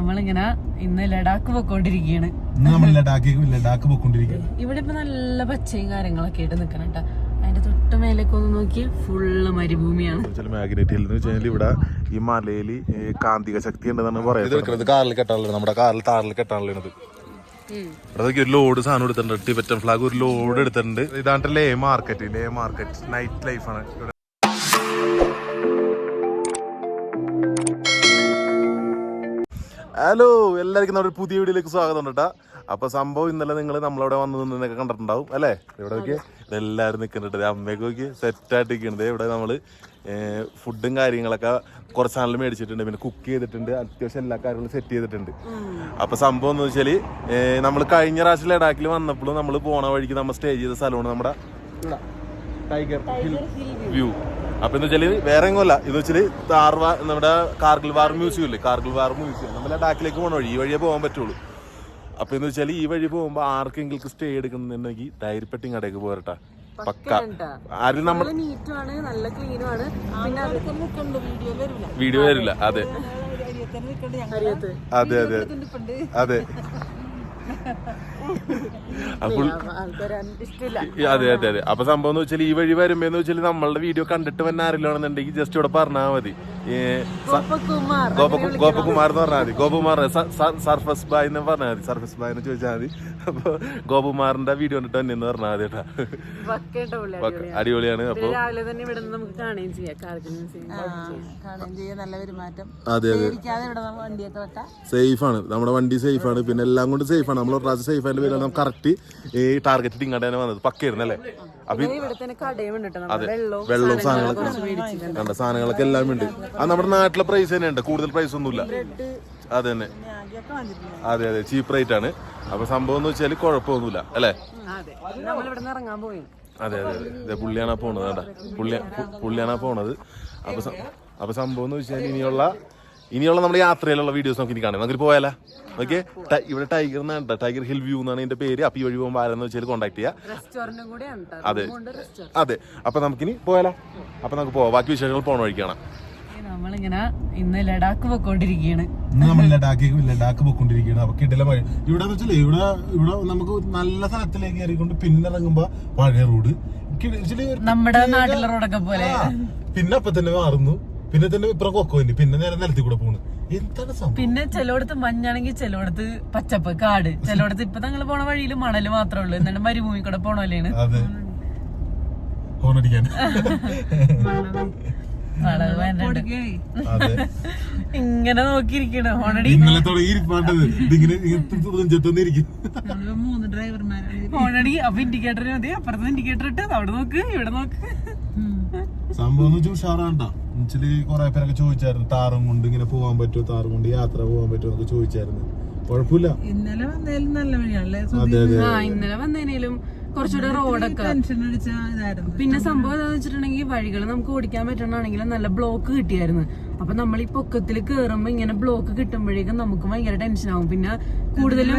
നമ്മളിങ്ങനെ ഇന്ന് ലഡാക്ക് പോയിക്കൊണ്ടിരിക്കുകയാണ് നമ്മൾ ലഡാക്കിലേക്ക് ലഡാക്ക് പോയിക്കൊണ്ടിരിക്കുകയാണ് ഇവിടെ ഇപ്പൊ നല്ല പച്ചയും കാര്യങ്ങളൊക്കെ ആയിട്ട് നിക്കണം കേട്ടോ അതിന്റെ തൊട്ട് മേലേക്ക് ഒന്ന് നോക്കി ഫുള്ള് മരുഭൂമിയാണ്. മാഗ്നറ്റ് ഹിൽ എന്ന് വെച്ചാൽ ഇവിടെ ഈ മലയിൽ കാന്തിക ശക്തി ഉണ്ടെന്നാണ് പറയുന്നത് കാറിൽ കെട്ടാനുള്ളത് നമ്മുടെ കാറിൽ താറിൽ കെട്ടാനുള്ളത് ഇവിടെ ഒരു ലോഡ് സാധനം എടുത്തിട്ടുണ്ട് ടിബറ്റൻ ഫ്ലാഗ് ഒരു ലോഡ് എടുത്തിട്ടുണ്ട്. ഇതാണ്ട് Leh market Leh market night ലൈഫാണ് ഹലോ എല്ലാവർക്കും നമ്മുടെ പുതിയ വീഡിയോയിലേക്ക് സ്വാഗതം കേട്ടാ. അപ്പൊ സംഭവം ഇന്നലെ നിങ്ങൾ നമ്മളവിടെ വന്ന് നിന്നൊക്കെ കണ്ടിട്ടുണ്ടാവും അല്ലേ? ഇവിടെ നോക്കി എല്ലാവരും നിൽക്കുന്നുണ്ട് അമ്മയൊക്കെ നോക്കി സെറ്റായിട്ട് നിൽക്കുന്നത് ഇവിടെ നമ്മൾ ഫുഡും കാര്യങ്ങളൊക്കെ കുറച്ച് നാളിൽ മേടിച്ചിട്ടുണ്ട്. പിന്നെ കുക്ക് ചെയ്തിട്ടുണ്ട്. അത്യാവശ്യം എല്ലാ കാര്യങ്ങളും സെറ്റ് ചെയ്തിട്ടുണ്ട്. അപ്പൊ സംഭവം എന്ന് വെച്ചാൽ നമ്മൾ കഴിഞ്ഞ പ്രാവശ്യം ലഡാക്കിൽ വന്നപ്പോഴും നമ്മൾ പോണ വഴിക്ക് നമ്മൾ സ്റ്റേ ചെയ്ത സ്ഥലമാണ് നമ്മുടെ ടൈഗർ ഹിൽ. വ്യൂ അപ്പൊ എന്ന് വെച്ചാൽ വേറെ എങ്ങുമല്ല. എന്ന് വെച്ചാൽ താർവാ നമ്മുടെ കാർഗിൽ വാർ മ്യൂസിയം ഇല്ലേ? കാർഗിൽ വാർ മ്യൂസിയം നമ്മളെ ഡാക്കിലേക്ക് പോകണ വഴി ഈ വഴിയേ പോകാൻ പറ്റുള്ളൂ. അപ്പൊ എന്ന് വെച്ചാൽ ഈ വഴി പോകുമ്പോ ആർക്കെങ്കിലും സ്റ്റേ എടുക്കുന്നുണ്ടെങ്കിൽ ഡയറിപ്പെട്ടി കടയ്ക്ക് പോരട്ടെ. പക്ക ആരും നമ്മൾ വീഡിയോ വരില്ല. അതെ. അതെ അതെ. അതെ. അപ്പോൾ അതെ അതെ അതെ. അപ്പൊ സംഭവം എന്ന് വെച്ചാൽ ഈ വഴി വരുമ്പോ വെച്ചാൽ നമ്മളുടെ വീഡിയോ കണ്ടിട്ട് വന്നെ അറിയില്ലാണെന്നുണ്ടെങ്കിൽ ജസ്റ്റ് ഇവിടെ പറഞ്ഞാൽ മതി. ഈ ഗോപകുമാർ ഗോപ ഗോപകുമാർ എന്ന് പറഞ്ഞാൽ മതി. ഗോപകുമാർ സർഫസ് ബായ് എന്ന് പറഞ്ഞാൽ മതി. സർഫസ് ബായ് എന്ന് ചോദിച്ചാൽ മതി. അപ്പൊ ഗോപകുമാറിന്റെ വീഡിയോ കണ്ടിട്ട് തന്നെ എന്ന് പറഞ്ഞാൽ മതി കേട്ടാ. അടിപൊളിയാണ്. അപ്പൊ രാവിലെ തന്നെ ഇവിടെ നമുക്ക് കാണുകയും ചെയ്യാം. സേഫ് ആണ് നമ്മുടെ വണ്ടി സേഫ് ആണ് പിന്നെ എല്ലാം കൊണ്ട് സേഫ് ആണ് നമ്മൾ പ്രാവശ്യം സേഫ് ആയിട്ട് കറക്റ്റ് ഈ ടാർഗറ്റ് ഇങ്ങോട്ട് തന്നെ വന്നത്. പക്കയായിരുന്നു അല്ലേ? അപ്പൊ വെള്ളവും സാധനങ്ങളൊക്കെ കണ്ട? സാധനങ്ങളൊക്കെ എല്ലാം ഉണ്ട് അത് നമ്മുടെ നാട്ടിലെ പ്രൈസ് തന്നെ ഉണ്ട് കൂടുതൽ പ്രൈസ് ഒന്നുമില്ല. അതെ തന്നെ അതെ അതെ. ചീപ്പ് റേറ്റ് ആണ്. അപ്പൊ സംഭവം എന്ന് വെച്ചാൽ കുഴപ്പമൊന്നുമില്ല. അല്ലേ? അതെ. അതെ അതെ പുള്ളിയാണ് പോണത് കേട്ടാ. പുള്ളി പു- പുള്ളിയാണ് പോണത്. അപ്പൊ അപ്പൊ സംഭവം എന്ന് വെച്ചാൽ ഇനിയുള്ള ഇനിയുള്ള നമ്മുടെ യാത്രയിലുള്ള വീഡിയോസ് നമുക്ക് ഇനി കാണാം. നമുക്ക് പോയാലോ? ഓക്കെ ഇവിടെ ടൈഗർ എന്നാണ് ടൈഗർ ഹിൽ വ്യൂ എന്നാണ് ഇതിന്റെ പേര്. അപ്പൊ ഈ വഴി പോകുമ്പോൾ ആരെന്ന് വെച്ചാൽ കോൺടാക്ട് ചെയ്യാം. റെസ്റ്റോറന്റും കൂടെയാണ് കേട്ടോ അതെ. അതെ. അപ്പൊ നമുക്കിനി പോയാലോ? അപ്പൊ നമുക്ക് പോവാം. ബാക്കി വിശേഷങ്ങൾ പോണ വഴി കാണാം നമ്മളിങ്ങനെ ഇന്ന് ലഡാക്ക് പോയിക്കൊണ്ടിരിക്കുകയാണ്. ഇന്ന് നമ്മൾ ലഡാക്കിലേക്ക് ലഡാക്ക് പോയിക്കൊണ്ടിരിക്കുകയാണ്. അപ്പൊ കിട്ടില്ല മഴ ഇവിടെ വെച്ചാൽ ഇവിടെ ഇവിടെ നമുക്ക് നല്ല സ്ഥലത്തിലേക്ക് കയറിക്കൊണ്ട് പിന്നെ ഇറങ്ങുമ്പോ പഴയ റോഡ് നമ്മുടെ നാട്ടിലെ റോഡൊക്കെ പോലെ. പിന്നെ അപ്പൊ തന്നെ മാറുന്നു. പിന്നെ തന്നെ ഇപ്പുറം കൊക്കോയിന് പിന്നെ നേരെ നിലത്തിൽ കൂടെ പോണ്. എന്താണ് സംഭവം? പിന്നെ ചിലയിടത്ത് മഞ്ഞാണെങ്കിൽ ചിലയിടത്ത് പച്ചപ്പ് കാട്. ചിലയിടത്ത് ഇപ്പൊ ഞങ്ങൾ പോണ വഴിയിൽ മണൽ മാത്രമേ ഉള്ളൂ. എന്നിട്ട് മരുഭൂമി കൂടെ പോണ പോലെയാണ്. അതെ. ഹോണടിക്കാൻ ഇങ്ങനെ നോക്കിയിരിക്കണോണടി ഹോണടി അപ്പൊ ഇൻഡിക്കേറ്റർ മതി. അപ്പുറത്ത് ഇൻഡിക്കേറ്റർ ഇട്ട്. അവിടെ നോക്ക്. ഇവിടെ നോക്ക്. സംഭവം ഉഷാറാണ്ടാ. എന്നുവെച്ചാൽ കുറെ പേരൊക്കെ ചോദിച്ചായിരുന്നു താറും കൊണ്ട് ഇങ്ങനെ പോകാൻ പറ്റുമോ? താറും കൊണ്ട് യാത്ര പോകാൻ പറ്റുമോ? എന്നൊക്കെ ചോദിച്ചായിരുന്നു. കുഴപ്പമില്ല. ഇന്നലെ വന്നേലും നല്ല വഴിയാണല്ലേ ഇന്നലെ വന്നതിനേലും കുറച്ചുകൂടെ റോഡൊക്കെ പിന്നെ സംഭവം എന്താ വെച്ചിട്ടുണ്ടെങ്കിൽ വഴികൾ നമുക്ക് ഓടിക്കാൻ പറ്റണമെങ്കിൽ നല്ല ബ്ലോക്ക് കിട്ടിയായിരുന്നു. അപ്പൊ നമ്മൾ ഈ പൊക്കത്തിൽ കേറുമ്പോ ഇങ്ങനെ ബ്ലോക്ക് കിട്ടുമ്പോഴേക്കും നമുക്ക് ഭയങ്കര ടെൻഷൻ ആവും. പിന്നെ കൂടുതലും.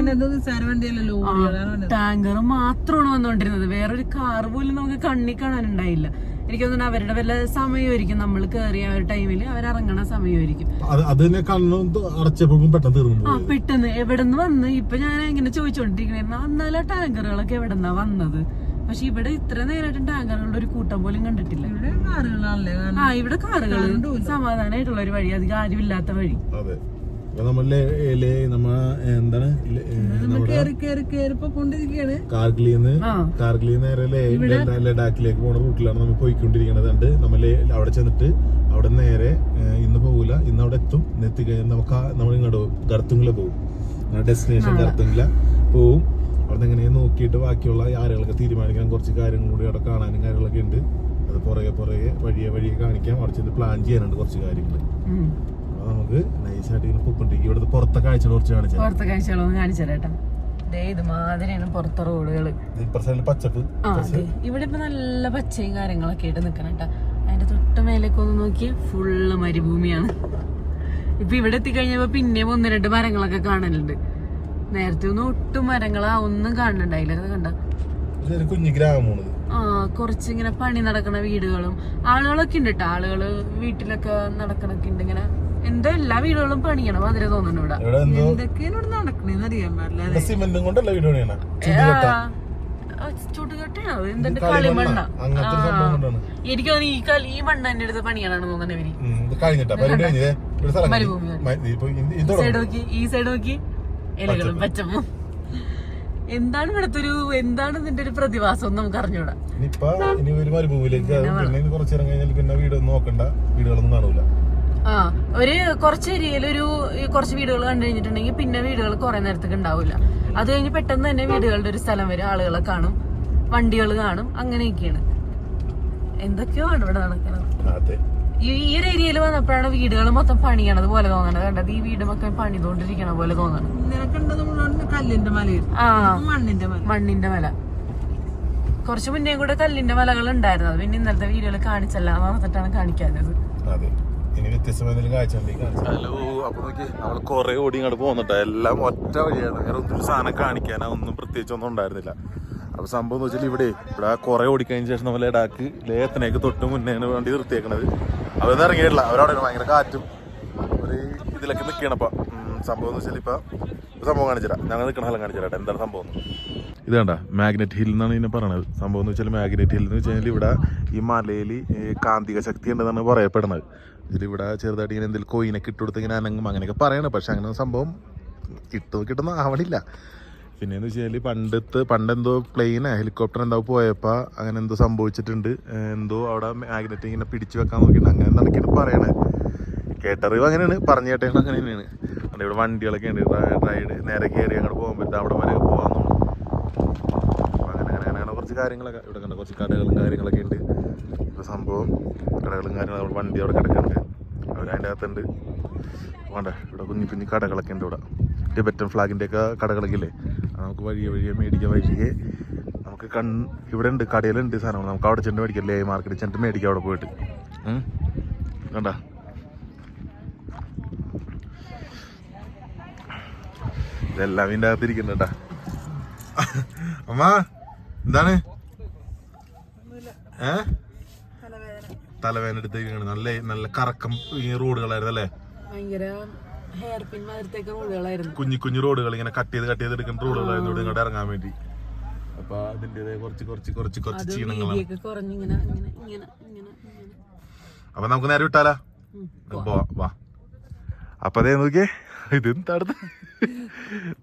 ടാങ്കർ മാത്രമാണ് വന്നോണ്ടിരുന്നത്. വേറൊരു കാർ പോലും നമുക്ക് കണ്ണി കാണാനുണ്ടായില്ല. എനിക്ക് തോന്നുന്നു അവരുടെ വല്ല സമയമായിരിക്കും നമ്മൾ കയറിയ ഒരു ടൈമിൽ അവർ ഇറങ്ങണ സമയമായിരിക്കും കണ്ണും അടച്ചപ്പോഴും പെട്ടെന്ന് തീർന്നു ആ പെട്ടെന്ന് എവിടെന്ന് വന്ന്? ഇപ്പൊ ഞാൻ ഇങ്ങനെ ചോദിച്ചോണ്ടിരിക്കണായിരുന്നു. അന്നാലും ടാങ്കറുകളൊക്കെ എവിടെന്നാ വന്നത്? പക്ഷെ ഇവിടെ ഇത്ര നേരമായിട്ടും ടാങ്കറുകളുടെ ഒരു കൂട്ടം പോലും കണ്ടിട്ടില്ല. ഇവിടെ കാറുകളാണല്ലേ? ആ ഇവിടെ കാറുകൾ സമാധാനമായിട്ടുള്ള ഒരു വഴി അധികം ആരുമില്ലാത്ത വഴി. നമ്മ എന്താണ് കാർഗിലിന്ന് നേരെ ലഡാക്കിലേക്ക് പോണ റൂട്ടിലാണ് നമ്മൾ പോയിക്കൊണ്ടിരിക്കുന്നത് കണ്ട് നമ്മൾ അവിടെ ചെന്നിട്ട് അവിടെ നേരെ ഇന്ന് പോകൂല ഇന്ന് അവിടെ എത്തും. ഇന്ന് എത്തിക്കഴിഞ്ഞാൽ നമുക്ക് നമ്മൾ ഇങ്ങോട്ട് ഗർത്തുങ്കില പോകും ഡെസ്റ്റിനേഷൻ ഗർത്തുങ്കില പോവും. അവിടെ എങ്ങനെ നോക്കിയിട്ട് ബാക്കിയുള്ള ആരുകളൊക്കെ തീരുമാനിക്കാൻ കുറച്ച് കാര്യങ്ങൾ കൂടി അവിടെ കാണാനും കാര്യങ്ങളൊക്കെ ഉണ്ട്. അത് പുറകെ പുറകെ വഴിയെ വഴിയെ കാണിക്കാം. അവിടെ ചെന്ന് പ്ലാൻ ചെയ്യാനുണ്ട് കുറച്ച് കാര്യങ്ങൾ ഉം. നമുക്ക് നൈസായിട്ട് ഇങ്ങനെ പൊക്കൊണ്ടിരിക്കും ഇവിടുത്തെ പുറത്തെ കാഴ്ചകൾ കുറച്ച് കാണിച്ചാൽ പുറത്തെ കാഴ്ചകളൊന്നും കാണിച്ചു ദേ ഇതുമാതിരിയാണ് പുറത്തെ റോഡുകൾ. പച്ചപ്പ്. ഇവിടെ ഇപ്പൊ നല്ല പച്ചയും കാര്യങ്ങളൊക്കെ ആയിട്ട് നിക്കണം കേട്ടോ. അതിന്റെ തൊട്ട് മേലേക്ക് ഒന്ന് നോക്കി ഫുള്ള് മരുഭൂമിയാണ്. ഇപ്പൊ ഇവിടെ എത്തിക്കഴിഞ്ഞപ്പോ പിന്നെയും ഒന്ന് രണ്ട് മരങ്ങളൊക്കെ കാണലുണ്ട്. നേരത്തെ ഒന്നും ഒട്ടും മരങ്ങളാ ഒന്നും കാണുന്നുണ്ടായില്ല അത് കണ്ട? കുഞ്ഞു ഗ്രാമമാണ് ആ കുറച്ചിങ്ങനെ പണി നടക്കണ വീടുകളും ആളുകളൊക്കെ ഉണ്ട് കേട്ടോ. ആളുകൾ വീട്ടിലൊക്കെ നടക്കണൊക്കെ ഉണ്ട് ഇങ്ങനെ. എന്തോ എല്ലാ വീടുകളും പണിയണം അതിരെ തോന്നുന്നു ഇവിടെ. എന്തൊക്കെയാണ് ഇവിടെ നടക്കണെന്ന് അറിയാൻ പാടില്ല വീട് ചുട്ടുകെട്ടാണോ എന്തിന്റെ കളിമണ്ണ. എനിക്ക് തോന്നുന്നു ഈ കളി ഈ മണ്ണ് എന്റെ അടുത്ത് ഇവർ. മരുഭൂമി. സൈഡ് നോക്കി ഈ സൈഡ് നോക്കി. ഇലകളും പച്ചപ്പും. എന്താണ് ഇവിടുത്തെ ഒരു എന്താണ് ഇതിന്റെ ഒരു പ്രതിഭാസം നമുക്ക് അറിഞ്ഞൂടാ. ഇനി ഒരു മരുഭൂമിയിലേക്ക് പിന്നെ കുറച്ചു നേരം കഴിഞ്ഞാൽ പിന്നെ വീടൊന്നും നോക്കണ്ട. വീടുകളൊന്നും കാണൂല. ആ ഒരു കുറച്ച് ഏരിയയിൽ ഒരു കുറച്ച് വീടുകൾ കണ്ടു കഴിഞ്ഞിട്ടുണ്ടെങ്കിൽ പിന്നെ വീടുകൾ കുറെ നേരത്തേക്ക് ഉണ്ടാവില്ല. അത് കഴിഞ്ഞ് പെട്ടെന്ന് തന്നെ വീടുകളുടെ ഒരു സ്ഥലം വരും ആളുകളെ കാണും വണ്ടികൾ കാണും അങ്ങനെയൊക്കെയാണ്. എന്തൊക്കെയോ ആണ് ഇവിടെ നടക്കുന്നത്. അതെ. ഈ ഈ ഒരു ഏരിയയിൽ വന്നപ്പോഴാണ് വീടുകൾ മൊത്തം പണിയണത് പോലെ തോന്നണത്. കണ്ടത് ഈ വീട് മൊത്തം പണിതുകൊണ്ടിരിക്കണ പോലെ തോന്നണം. നിനക്കുണ്ടത് മുഴുവൻ കല്ലിന്റെ മല ആ. മണ്ണിന്റെ മല. മണ്ണിന്റെ മല. കുറച്ച് മുന്നേ കൂടെ കല്ലിന്റെ മലകൾ ഉണ്ടായിരുന്നത് പിന്നെ ഇന്നലത്തെ വീഡിയോയിൽ കാണിച്ചല്ല എന്ന് പറഞ്ഞിട്ടാണ് കാണിക്കാഞ്ഞത്. അതെ. ഇനി വ്യത്യസ്തമായ കാഴ്ചയുണ്ട് ഹലോ അപ്പൊ നോക്കി നമ്മൾ കുറെ ഓടി ഇങ്ങോട്ട് പോകുന്നുണ്ട് എല്ലാം ഒറ്റ വഴിയാണ്. വേറെ ഒന്നും സാധനം കാണിക്കാനാ ഒന്നും പ്രത്യേകിച്ച് ഒന്നും ഉണ്ടായിരുന്നില്ല. അപ്പൊ സംഭവം എന്ന് വെച്ചാൽ ഇവിടെ ഇവിടെ കുറെ ഓടിക്കഴിഞ്ഞ ശേഷം നമ്മൾ ലഡാക്ക് ലേത്തനേക്ക് തൊട്ട് മുന്നേ വേണ്ടി നിർത്തിയേക്കണത്. അവരൊന്നും ഇറങ്ങിയിട്ടില്ല. അവരവിടെ ഭയങ്കര കാറ്റും ഒരു ഇതിലൊക്കെ നിൽക്കണപ്പ സംഭവം എന്ന് വെച്ചാൽ ഇപ്പൊ സംഭവം കാണിച്ചില്ല ഞങ്ങൾ നിൽക്കണ സ്ഥലം കാണിച്ചില്ല എന്താണ് സംഭവം? ഇത് കണ്ട മാഗ്നറ്റ് ഹിൽ എന്നാണ് ഇതിനെ പറയണത്. സംഭവം എന്ന് വെച്ചാൽ മാഗ്നറ്റ് ഹിൽ എന്ന് വെച്ച് കഴിഞ്ഞാൽ ഇവിടെ ഈ മലയിൽ കാന്തിക ശക്തി ഉണ്ടെന്നാണ് പറയപ്പെടുന്നത്. ഇതിലിവിടെ ചെറുതായിട്ട് ഇങ്ങനെ എന്തെങ്കിലും കോയിനൊക്കെ ഇട്ട് കൊടുത്ത് ഇങ്ങനെ അനങ്ങും അങ്ങനെയൊക്കെ പറയണം. പക്ഷെ അങ്ങനെ സംഭവം കിട്ടും കിട്ടുന്ന ആവണില്ല. വെച്ച് വെച്ചാൽ പണ്ടത്ത് പണ്ടെന്തോ പ്ലെയിനാണ് ഹെലികോപ്റ്റർ എന്തോ പോയപ്പോൾ അങ്ങനെ എന്തോ സംഭവിച്ചിട്ടുണ്ട്. എന്തോ അവിടെ മാഗ്നറ്റ് ഇങ്ങനെ പിടിച്ചു വെക്കാൻ നോക്കിയിട്ടുണ്ട്. അങ്ങനെ എന്തൊക്കെയാണ് പറയണത് കേട്ടറിവ് അങ്ങനെയാണ്. പറഞ്ഞു കേട്ടേ അങ്ങനെ തന്നെയാണ് അവിടെ ഇവിടെ വണ്ടികളൊക്കെ ഉണ്ട്. റൈഡ് നേരെ കയറി അങ്ങോട്ട് പോകുമ്പോൾ അവിടെ വരെ പോകാൻ അപ്പോൾ അങ്ങനെ അങ്ങനെ അങ്ങനെ അങ്ങനെ കുറച്ച് കാര്യങ്ങളൊക്കെ ഇവിടെ കണ്ട കുറച്ച് കടകളും കാര്യങ്ങളൊക്കെ ഉണ്ട്. ഇപ്പോൾ സംഭവം കടകളും കാര്യങ്ങളും അവിടെ വണ്ടി അവിടെ കിടക്കുന്നുണ്ട്. അവർ അതിന്റെ അകത്തുണ്ട്. വേണ്ട ഇവിടെ കുഞ്ഞു കുഞ്ഞു കടകളൊക്കെ ഉണ്ട് ഇവിടെ. ടിബറ്റൻ ഫ്ലാഗിന്റെ ഒക്കെ കടകളൊക്കെ ഇല്ലേ? നമുക്ക് വഴിയെ വഴിയെ മേടിക്കുക വഴിയെ നമുക്ക് കൺ ഇവിടെ ഉണ്ട് കടയിലുണ്ട് സാധനങ്ങൾ. നമുക്ക് അവിടെ ചെന്ന് മേടിക്കാം. ലേ മാർക്കറ്റിൽ ചെന്നിട്ട് മേടിക്കാം അവിടെ പോയിട്ട്. വേണ്ട. ഇതെല്ലാം ഇതിന്റെ അകത്തിരിക്കുന്നുണ്ടാ അമ്മ. എന്താണ്? ഏ? തലവേദന. എടുത്തേക്കാണ്. നല്ല നല്ല കറക്കം ഈ റോഡുകളായിരുന്നു അല്ലേ? കുഞ്ഞു കുഞ്ഞു റോഡുകൾ ഇങ്ങനെ കട്ട് ചെയ്ത് കട്ട് ചെയ്ത് എടുക്കുന്ന റോഡുകളായിരുന്നു ഇവിടെ ഇങ്ങോട്ട് ഇറങ്ങാൻ വേണ്ടി. അപ്പൊ അതിന്റെതായ കുറച്ച് കുറച്ച് കുറച്ച് കുറച്ച് ക്ഷീണങ്ങളാണ്. അപ്പൊ നമുക്ക് നേരെ വിട്ടാലാ. വാ. അപ്പൊ അതേ നോക്കിയേ ഇത് എന്താണ്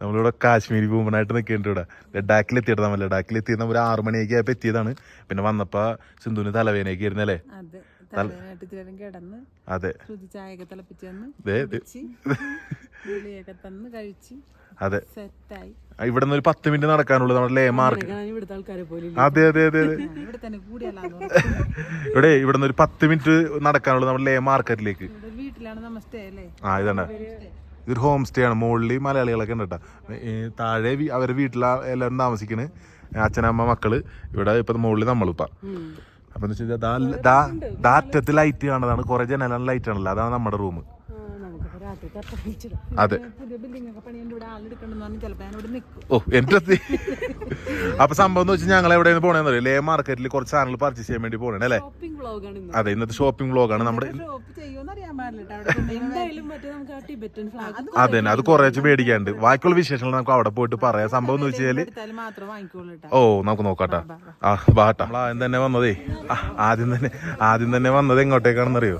നമ്മളിവിടെ കാശ്മീരി പൂമ്പനായിട്ട് നിൽക്കേണ്ടി ഇവിടെ. ലഡാക്കിൽ എത്തിയിട്ട് നമ്മൾ ലഡാക്കിൽ എത്തിയത് നമ്മൾ ഒരു ആറു മണിയൊക്കെ ആയപ്പോൾ എത്തിയതാണ്. പിന്നെ വന്നപ്പോ സിന്ധുവിന് തലവേനയൊക്കെ ആയിരുന്നല്ലേ? അതെ. അതെ. ഇവിടെ നിന്ന് ഒരു പത്ത് മിനിറ്റ് നടക്കാനുള്ളൂ നമ്മുടെ ലേ മാർക്കറ്റ് അതെ അതെ അതെ അതെ. ഇവിടെ ഇവിടെ നിന്ന് ഒരു പത്ത് മിനിറ്റ് നടക്കാനുള്ളൂ നമ്മുടെ ലേ മാർക്കറ്റിലേക്ക്. ആ ഇതണ്ട ഇതൊരു ഹോം സ്റ്റേ ആണ്. മുകളിൽ മലയാളികളൊക്കെ ഉണ്ട് കേട്ടോ താഴെ അവരെ വീട്ടിലാ എല്ലാവരും താമസിക്കുന്നത് അച്ഛനമ്മ മക്കൾ. ഇവിടെ ഇപ്പൊ മുകളിൽ നമ്മളിപ്പ അപ്പൊ എന്ന് വെച്ചാൽ ദാറ്റത്ത് ലൈറ്റ് കാണുന്നതാണ്. കുറേ ജനലാണ് ലൈറ്റ് ആണല്ലോ അതാണ് നമ്മുടെ റൂം അതെ. ഓ എന്റെ അപ്പൊ സംഭവം എന്ന് വെച്ചാൽ ഞങ്ങൾ എവിടെയാണ് പോണേന്ന് അറിയോ? ലേ മാർക്കറ്റിൽ കുറച്ച് സാധനങ്ങൾ പർച്ചേസ് ചെയ്യാൻ വേണ്ടി പോണേ അല്ലേ? അതെ ഇന്നത്തെ ഷോപ്പിംഗ് വ്ളോഗാണ് നമ്മുടെ ഷോപ്പ് ചെയ്യുമെന്ന് അറിയാൻ പാടില്ല അവിടെ എന്തായാലും മറ്റേ നമുക്ക് ആ ടിബറ്റൻ ഫ്ലാഗ് അതെ അത് കുറച്ച് മേടിക്കാണ്ട് ബാക്കിയുള്ള വിശേഷങ്ങൾ നമുക്ക് അവിടെ പോയിട്ട് പറയാം. സംഭവം എന്ന് വെച്ചാൽ ഓ നമുക്ക് നോക്കാട്ടാ. ആ ബാട്ടാ. നമ്മൾ ആദ്യം തന്നെ വന്നതേ. ആ, ആദ്യം തന്നെ ആദ്യം തന്നെ വന്നത് എങ്ങോട്ടേക്കാണെന്ന് അറിയോ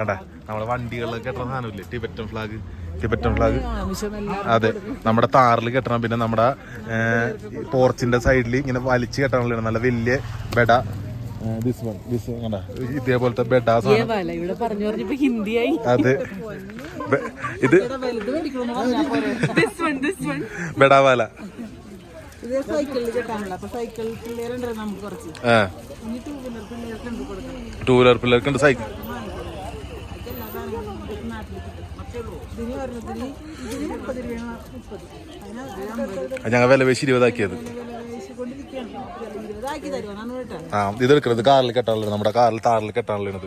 കണ്ടാ നമ്മുടെ വണ്ടികളിലൊക്കെ കെട്ടണ സാധനമില്ലേ? Tibetan flag Tibetan flag. അതെ. നമ്മുടെ താറിൽ കെട്ടണം. പിന്നെ നമ്മുടെ പോർച്ചിന്റെ സൈഡിൽ ഇങ്ങനെ വലിച്ചു കെട്ടണം നല്ല വലിയ ബെഡ. ദിസ് വൺ ദിസ് കണ്ട? ഇതേപോലത്തെ ബെഡ ഹിന്ദിയായി. അതെ. ഇത് ബെഡാവാല ടൂ വീലർ പിള്ളേർക്കുണ്ട് This ഞങ്ങൾ വില വെച്ച് ഇരുപതാക്കിയത്. ആ ഇത് എടുക്കുന്നത് കാറിൽ കെട്ടാനുള്ള നമ്മുടെ കാറിൽ താറിൽ കെട്ടാനുള്ളത്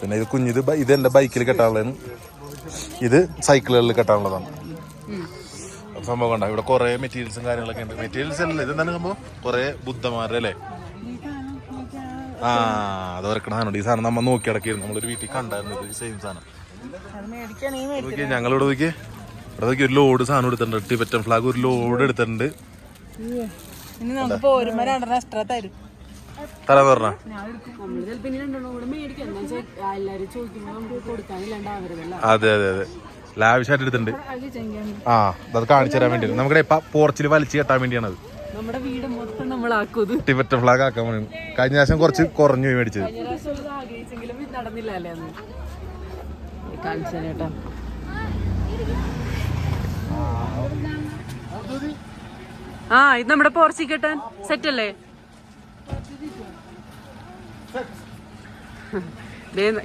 പിന്നെ ഇത് കുഞ്ഞിത് ബൈ- ഇത് എന്റെ ബൈക്കിൽ കെട്ടാനുള്ളതാണ്. ഇത് സൈക്കിളുകളിൽ കെട്ടാനുള്ളതാണ്. അപ്പൊ സംഭവം ഉണ്ടാവും ഇവിടെ കുറെ മെറ്റീരിയൽസും കാര്യങ്ങളൊക്കെ ഉണ്ട്. മെറ്റീരിയൽസ് അല്ലേ ഇതെന്താണ് സംഭവം? കുറെ ബുദ്ധന്മാരുടെ അല്ലേ? ആ അത് ഓർക്കണ സാധനം ഈ സാധനം നമ്മൾ നോക്കി അടക്കിയിരുന്നു നമ്മളൊരു വീട്ടിൽ കണ്ടായിരുന്നു ഇത് സെയിം സാധനം. നോക്കിയേ ഞങ്ങളിവിടെ ഇവിടെ നോക്കി ഒരു ലോഡ് സാധനം എടുത്തിട്ടുണ്ട്. ടിബറ്റൻ ഫ്ലാഗ് ഒരു ലോഡ് എടുത്തിട്ടുണ്ട്. പറഞ്ഞ അതെ അതെ അതെ. ലാവിഷായിട്ട് എടുത്തിട്ടുണ്ട്. ആ അത് കാണിച്ചു തരാൻ വേണ്ടി നമ്മുടെ പോർച്ചിൽ വലിച്ചു കെട്ടാൻ വേണ്ടിയാണ് അത് ടിബറ്റൻ ഫ്ലാഗ് ആക്കാൻ വേണ്ടി. കഴിഞ്ഞ പ്രാവശ്യം കുറച്ച് കുറഞ്ഞു പോയി മേടിച്ചത്. കാണിച്ചു കേട്ടോ ആ ഇത് നമ്മുടെ പോർച്ചി കെട്ടാൻ സെറ്റ് അല്ലേ?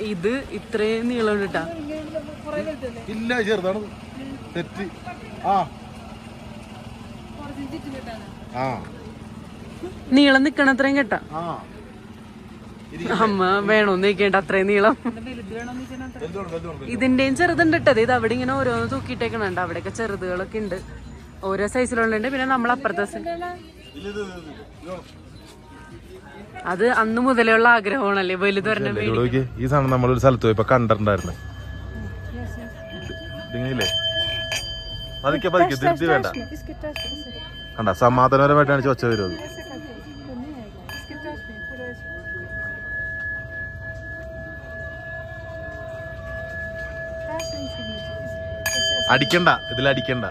ഇത് ഇത്രയും നീളം കേട്ടാ. ഇല്ല ചെറുതാണ്. തെറ്റ് ആ. നീളം നിക്കണ അത്രയും കേട്ടാ അമ്മ വേണോന്ന് ചോദിക്കേണ്ട അത്രയും നീളം. ഇതിന്റെയും ചെറുതുണ്ട് കേട്ടത് ഇത് അവിടെ ഇങ്ങനെ ഓരോന്ന് തൂക്കിയിട്ടേക്കണുണ്ട്. അവിടെയൊക്കെ ചെറുതുകളൊക്കെ ഉണ്ട്. ഓരോ സൈസിലുള്ളുണ്ട് പിന്നെ നമ്മൾ അപ്പുറത്തെ അത് അന്ന് മുതലേ ഉള്ള ആഗ്രഹമാണല്ലേ? വലുത് പറഞ്ഞ ഈ സാധനം നമ്മളൊരു സ്ഥലത്ത് പോയപ്പോ കണ്ടിട്ടുണ്ടായിരുന്നു. പതുക്കെ പതുക്കെ ധൃതി വേണ്ട. കണ്ട സമാധാനപരമായിട്ടാണ് ചോച്ച വരുന്നത്. അടിക്കണ്ട ഇതിൽ അടിക്കണ്ട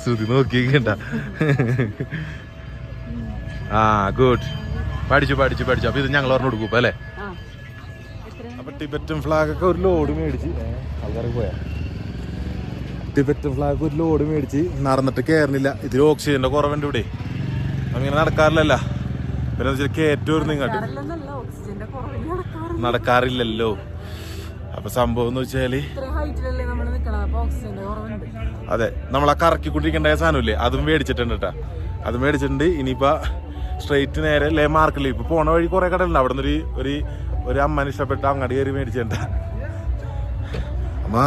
ശ്രുതി നോക്കിക്കണ്ട ആ ഗുഡ് പഠിച്ചു പഠിച്ചു പഠിച്ചു. അപ്പൊ ഇത് ഞങ്ങൾ ഓർമ്മ കൊടുക്കും അല്ലേ? അപ്പൊ ടിബറ്റൻ ഫ്ലാഗ് ഒക്കെ ഒരു ലോഡ് മേടിച്ച് ആൾക്കാർക്ക് പോയാ. ടിബറ്റൻ ഫ്ലാഗ് ഒരു ലോഡ് മേടിച്ച് നടന്നിട്ട് കയറുന്നില്ല ഇതിൽ ഓക്സിജന്റെ കുറവുണ്ട് ഇവിടെ. അങ്ങനെ നടക്കാറില്ലല്ല. പിന്നെ വെച്ചാൽ ഇങ്ങോട്ട്. നടക്കാറില്ലല്ലോ. അപ്പൊ സംഭവം എന്ന് വെച്ചാൽ അതെ നമ്മൾ ആ കറക്കിക്കൊണ്ടിരിക്കേണ്ട സാധനമില്ലേ? അതും മേടിച്ചിട്ടുണ്ട് കേട്ടാ അത് മേടിച്ചിട്ടുണ്ട്. ഇനിയിപ്പോ സ്ട്രെയിറ്റ് നേരെ ലേ മാർക്കില്ല. ഇപ്പൊ പോണ വഴി കുറെ കടലുണ്ട് അവിടെ നിന്ന് ഒരു ഒരു അമ്മ ഇഷ്ടപ്പെട്ട അങ്ങടി കയറി മേടിച്ചിട്ട അമ്മ?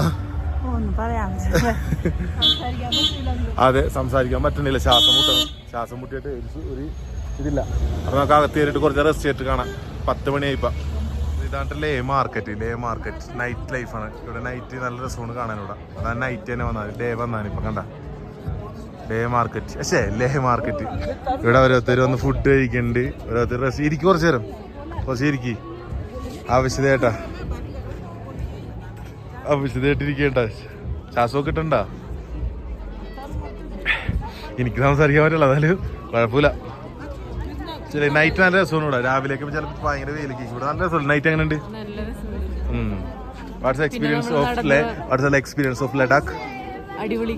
അതെ സംസാരിക്കാൻ പറ്റുന്നില്ല. ശ്വാസം മുട്ടണം. ശ്വാസം മുട്ടിയിട്ട് ഒരു ഇതില്ല. അപ്പൊ നമുക്ക് അകത്ത് കയറിയിട്ട് കുറച്ച് റെസ്റ്റ് ചെയ്തിട്ട് കാണാം. പത്ത് മണിയായിപ്പം. ഇതാണ്ട് Leh market Leh market. Night ലൈഫാണ് ഇവിടെ നൈറ്റ് നല്ല രസമാണ് കാണാൻ ഇവിടെ അതാണ് നൈറ്റ് തന്നെ വന്നാൽ ഡേ വന്നാണ് ഇപ്പം കണ്ട? ലേ മാർക്കറ്റ് പക്ഷേ ലേ മാർക്കറ്റ് ഇവിടെ ഓരോരുത്തർ വന്ന് ഫുഡ് കഴിക്കുന്നുണ്ട് ഓരോരുത്തർ റെസ്റ്റ് ഇരിക്കും കുറച്ച് നേരം. കുറച്ച് ഇരിക്കി. ആവശ്യതേട്ടാ ആവശ്യതയായിട്ടിരിക്കേണ്ട. ശ്വാസമൊക്കെ കിട്ടണ്ട എനിക്ക് സംസാരിക്കാൻ പറ്റില്ല എന്നാലും കുഴപ്പമില്ല. ചില നൈറ്റ് നല്ല രസമാണ് ഇവിടെ. രാവിലെയൊക്കെ ചിലപ്പോൾ ഭയങ്കര വെയിലേക്ക് ഇവിടെ നല്ല രസമുണ്ട്. നൈറ്റ് എങ്ങനെ ഉണ്ട് what's experience of what's experience of Ladakh അടിപൊളി.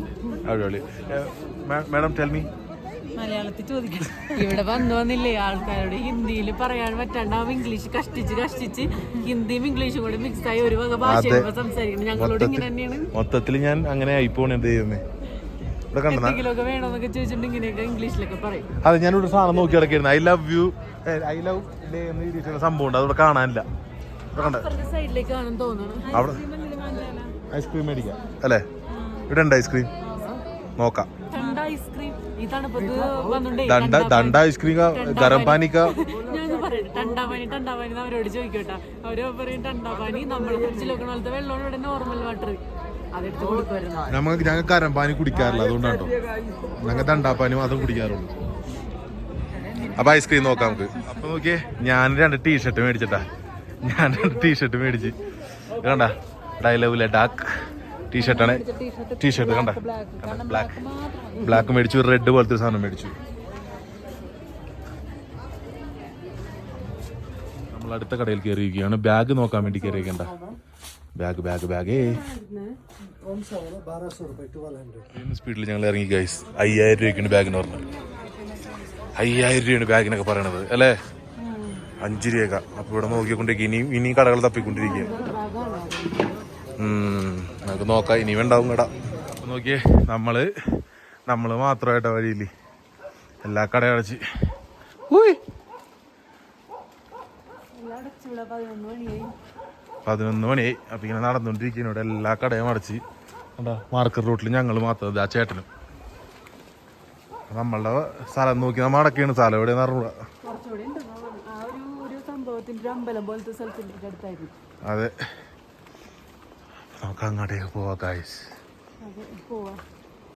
അടിപൊളി. മാഡം ടെൽ മീ മലയാളത്തിൽ ചോദിക്കണം ഇവിടെ വന്നു വന്നില്ലേ? ആൾക്കാരോട് ഹിന്ദിയിൽ പറയാൻ പറ്റാണ്ടാവും ഇംഗ്ലീഷ് കഷ്ടിച്ച് കഷ്ടിച്ച് ഹിന്ദിയും ഇംഗ്ലീഷും കൂടി മിക്സ് ആയി ഒരു വക ഭാഷ സംസാരിക്കുന്നത് ഞങ്ങളോട് ഇങ്ങനെ തന്നെയാണ്. മൊത്തത്തിൽ ഞാൻ അങ്ങനെ ആയിപ്പോണ് എന്ത് ചെയ്യുന്നേ? ഇവിടെ കണ്ട എന്തെങ്കിലുമൊക്കെ വേണമെന്നൊക്കെ ചോദിച്ചിട്ട് ഇങ്ങനെയൊക്കെ ഇംഗ്ലീഷിലൊക്കെ പറയും. അതെ ഞാനിവിടെ സാധനം നോക്കി കിടക്കായിരുന്നു I love you I love day എന്ന് ഇരിക്കുന്ന സംഭവം ഉണ്ട്. അതിവിടെ കാണാനില്ല. ഇവിടെ കണ്ട? അവിടെ ഐസ്ക്രീം മേടിക്കാം. അല്ലേ? ഇവിടെ ഉണ്ട് ഐസ്ക്രീം നോക്കാം. ദണ്ട ദണ്ട ഐസ്ക്രീം ഗരം പാനിക്ക ടണ്ടാപാനി ടണ്ടാപാനി അവരോട് ചോദിക്കട്ടെ. അവർ പറയും ടണ്ടാപാനി നമ്മൾ ഫ്രിഡ്ജിൽ വെക്കണ പോലത്തെ വെള്ളമാണ് ഇവിടെ നോർമൽ വാട്ടർ നമുക്ക് ഞങ്ങൾ ഗരം പാനി കുടിക്കാറില്ല അതുകൊണ്ടാണോ ഞങ്ങൾ ദണ്ടാപ്പാനും അതും കുടിക്കാറുള്ളൂ. അപ്പൊ ഐസ്ക്രീം നോക്കാം നമുക്ക്. അപ്പൊ നോക്കിയേ ഞാൻ രണ്ട് ടീഷർട്ട് മേടിച്ചിട്ടാ. ഞാൻ രണ്ട് ടീഷർട്ട് മേടിച്ച്. കണ്ട? ഡൈ ലവ് ലഡാക്ക് ടീഷർട്ടാണ് ടീഷർട്ട് കണ്ട? ബ്ലാക്ക് ബ്ലാക്ക് മേടിച്ചു റെഡ് പോലത്തെ സാധനം മേടിച്ചു. നമ്മൾ അടുത്ത കടയിൽ കയറിയിരിക്കുകയാണ് ബാഗ് നോക്കാൻ വേണ്ടി കയറിയിരിക്കണ്ട ബാഗ് ബാഗ് ബാഗേ സ്പീഡിൽ ഞങ്ങൾ ഇറങ്ങി ഗൈസ് അയ്യായിരം രൂപയ്ക്കാണ് ബാഗിന് പറഞ്ഞത്. അയ്യായിരം രൂപയാണ് ബാഗിനൊക്കെ പറയണത് അല്ലേ? അഞ്ച് രൂപ. അപ്പൊ ഇവിടെ നോക്കിക്കൊണ്ടിരിക്കുക. ഇനിയും ഇനിയും കടകൾ തപ്പിക്കൊണ്ടിരിക്കുക. നമുക്ക് നോക്കാം. ഇനിയും ഉണ്ടാവും കട. അപ്പൊ നോക്കിയേ നമ്മൾ നമ്മൾ മാത്രമായിട്ട വഴിയില്ലേ എല്ലാ കടയും അടച്ച്. ഊയ്. പതിനൊന്ന് മണിയായി അപ്പം ഇങ്ങനെ നടന്നുകൊണ്ടിരിക്കുന്ന ഇവിടെ എല്ലാ കടയും അടച്ച്. എന്താ? മാർക്കറ്റ് റൂട്ടിൽ ഞങ്ങൾ മാത്രം ആ ചേട്ടനും. നമ്മളുടെ സ്ഥലം നോക്കി നമ്മൾ അടക്കുകയാണ് സ്ഥലം. എവിടെയെന്ന് അറിഞ്ഞൂടാ. അതെ. നമുക്ക് അങ്ങോട്ടേക്ക് പോവാം അതെ പോവാ.